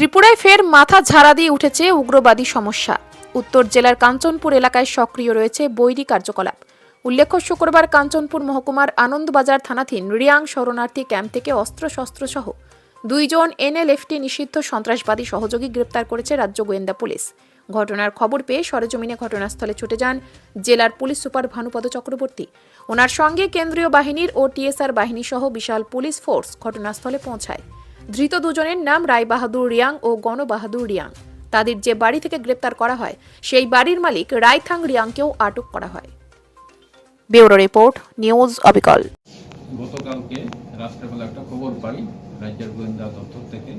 ত্রিপুরায় ফের মাথা ঝাড়া দিয়ে উঠেছে উগ্রবাদী সমস্যা। উত্তর জেলার কাঞ্চনপুর এলাকায় সক্রিয় রয়েছে বৈরী কার্যকলাপ। উল্লেখ্য, শুক্রবার কাঞ্চনপুর মহকুমার আনন্দবাজার থানাধীন রিয়াং শরণার্থী ক্যাম্প থেকে অস্ত্রশস্ত্র সহ দুইজন এনএলএফটি নিষিদ্ধ সন্ত্রাসবাদী সহযোগী গ্রেপ্তার করেছে রাজ্য গোয়েন্দা পুলিশ। ঘটনার খবর পেয়ে সরেজমিনে ঘটনাস্থলে ছুটে যান জেলার পুলিশ সুপার ভানুপদ চক্রবর্তী। ওনার সঙ্গে কেন্দ্রীয় বাহিনীর ও টিএসআর বাহিনী সহ বিশাল পুলিশ ফোর্স ঘটনাস্থলে পৌঁছায়। ধৃত দুজনের নাম রায় বাহাদুর রিয়াং ও গণ বাহাদুর রিয়াং। তাদের যে বাড়ি থেকে গ্রেপ্তার করা হয়, সেই বাড়ির মালিক রায়থাং রিয়াংকেও আটক করা হয়। ব্যুরো রিপোর্ট, নিউজ অবিকল। গতকালকে রাত্রেবেলা একটা খবর পাই রাজ্যের গোয়েন্দা দপ্তর থেকে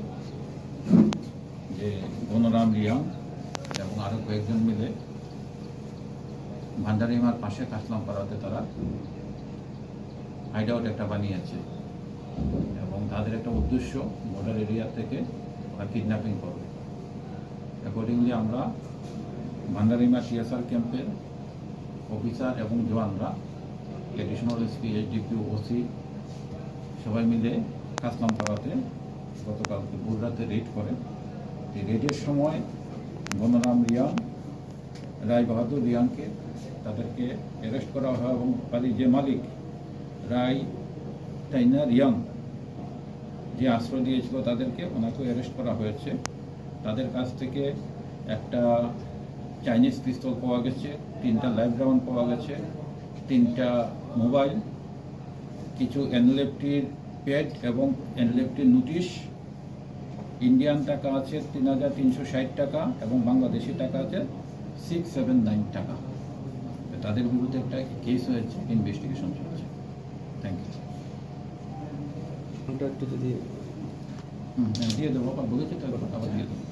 যে বনরাম রিয়াং এবং আরও কয়েকজন মিলে ভান্ডারিমার পাশে কাসলাম পাড়াতে তারা হাইড আউট একটা বানিয়েছে। এবং তাদের একটা উদ্দেশ্য বর্ডার এরিয়া থেকে ওরা কিডন্যাপিং করবে। অ্যাকর্ডিংলি আমরা ভান্ডারিমা টিএসআর ক্যাম্পের অফিসার এবং জওয়ানরা এডিশনাল এসপি এইচডিপি ওসি সবাই মিলে কাসলাম পাড়াতে গতকালকে রাতে রেড করেন এই রেডের সময় বনরাম রিয়াং রায় বাহাদুর রিয়াংকে তাদেরকে অ্যারেস্ট করা হয় এবং বাড়ির যে মালিক, রায় টাইনা রিয়াং যে আশ্রয় দিয়েছিল তাদেরকে, ওনাকেও অ্যারেস্ট করা হয়েছে। তাদের কাছ থেকে একটা চাইনিজ পিস্তল পাওয়া গেছে, তিনটা লাইভ রাউন্ড পাওয়া গেছে, তিনটা মোবাইল কিছু এনলেফটির প্যাড এবং এনলেফটির নোটিশ ইন্ডিয়ান টাকা আছে তিন হাজার তিনশো ষাট টাকা এবং বাংলাদেশি টাকা আছে সিক্স সেভেন নাইন টাকা। তাদের বিরুদ্ধে একটা কেস হয়েছে ইনভেস্টিগেশন চলছে। থ্যাংক ইউ ওটা একটু যদি হ্যাঁ, দিয়ে দেবো আবার বলেছে তো আবার দিয়ে দেবো।